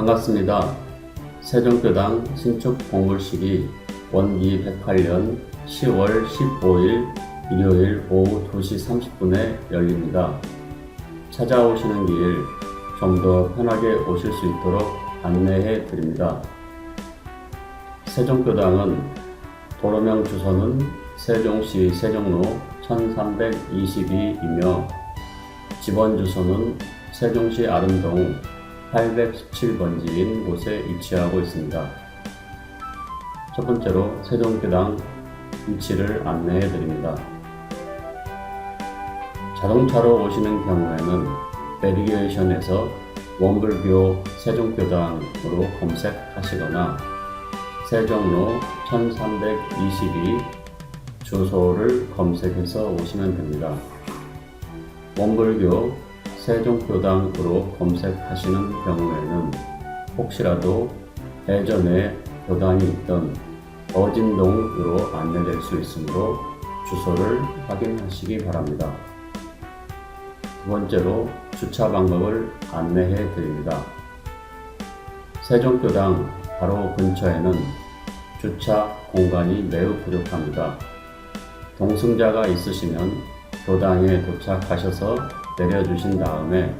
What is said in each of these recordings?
반갑습니다. 세종교당 신축 공불식이 원기 108년 10월 15일 일요일 오후 2시 30분에 열립니다. 찾아오시는 길 좀 더 편하게 오실 수 있도록 안내해 드립니다. 세종교당은 도로명 주소는 세종시 세종로 1322이며 집원 주소는 세종시 아름동 817번지인 곳에 위치하고 있습니다. 첫 번째로 세종교당 위치를 안내해 드립니다. 자동차로 오시는 경우에는 내비게이션에서 원불교 세종교당으로 검색하시거나 세종로 1322 주소를 검색해서 오시면 됩니다. 원불교 세종교당으로 검색하시는 경우에는 혹시라도 예전에 교단이 있던 어진동으로 안내될 수 있으므로 주소를 확인하시기 바랍니다. 두 번째로 주차 방법을 안내해 드립니다. 세종교당 바로 근처에는 주차 공간이 매우 부족합니다. 동승자가 있으시면 교당에 도착하셔서 내려주신 다음에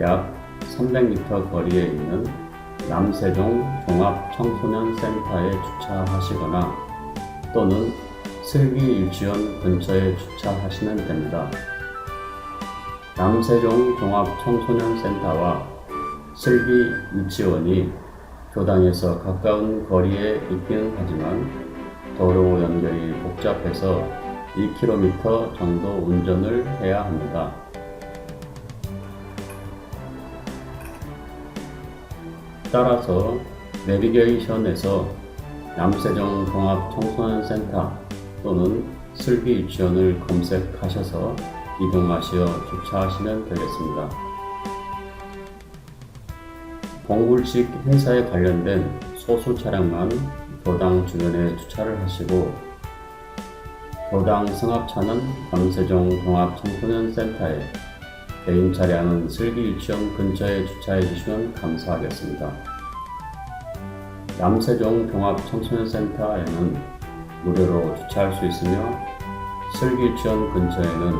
약 300m 거리에 있는 남세종 종합청소년센터에 주차하시거나 또는 슬기 유치원 근처에 주차하시면 됩니다. 남세종 종합청소년센터와 슬기 유치원이 교당에서 가까운 거리에 있기는 하지만 도로 연결이 복잡해서 2km 정도 운전을 해야 합니다. 따라서 내비게이션에서 남세종 종합청소년센터 또는 슬기 유치원을 검색하셔서 이동하시어 주차하시면 되겠습니다. 공굴식 행사에 관련된 소수 차량만 교당 주변에 주차를 하시고 교당 승합차는 남세종 종합청소년센터에 개인 차량은 슬기 유치원 근처에 주차해 주시면 감사하겠습니다. 남세종 종합청소년센터에는 무료로 주차할 수 있으며 슬기 유치원 근처에는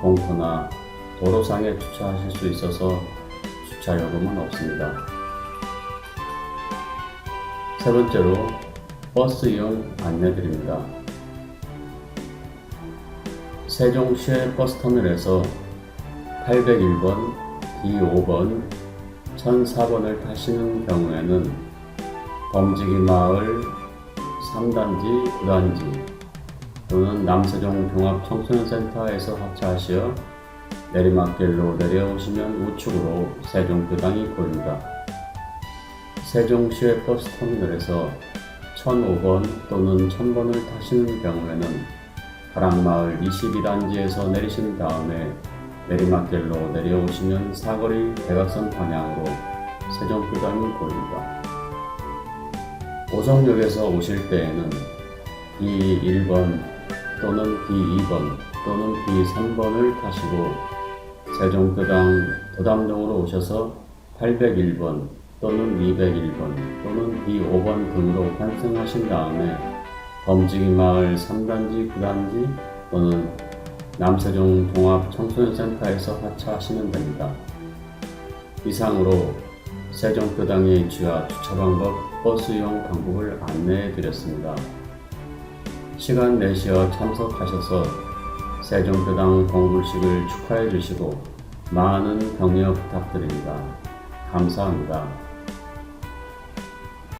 공터나 도로상에 주차하실 수 있어서 주차 요금은 없습니다. 세 번째로 버스 이용 안내드립니다. 세종시의 버스터널에서 801번, D5번, 1004번을 타시는 경우에는 범지기 마을 3단지, 9단지 또는 남세종 종합청소년센터에서 하차하시어 내리막길로 내려오시면 우측으로 세종교당이 보입니다. 세종시의 버스터미널에서 1005번 또는 1000번을 타시는 경우에는 가락마을 22단지에서 내리신 다음에 내리막길로 내려오시면 사거리 대각선 방향으로 세종교당이 보입니다. 오성역에서 오실 때에는 B1번 또는 B2번 또는 B3번을 타시고 세종교당 도담동으로 오셔서 801번 또는 201번 또는 B5번 등으로 환승하신 다음에 범지기 마을 3단지, 9단지 또는 남세종 종합 청소년센터에서 하차하시면 됩니다. 이상으로 세종교당의 위치와 주차 방법, 버스 이용 방법을 안내해 드렸습니다. 시간 내시어 참석하셔서 세종교당 공불식을 축하해 주시고 많은 격려 부탁드립니다. 감사합니다.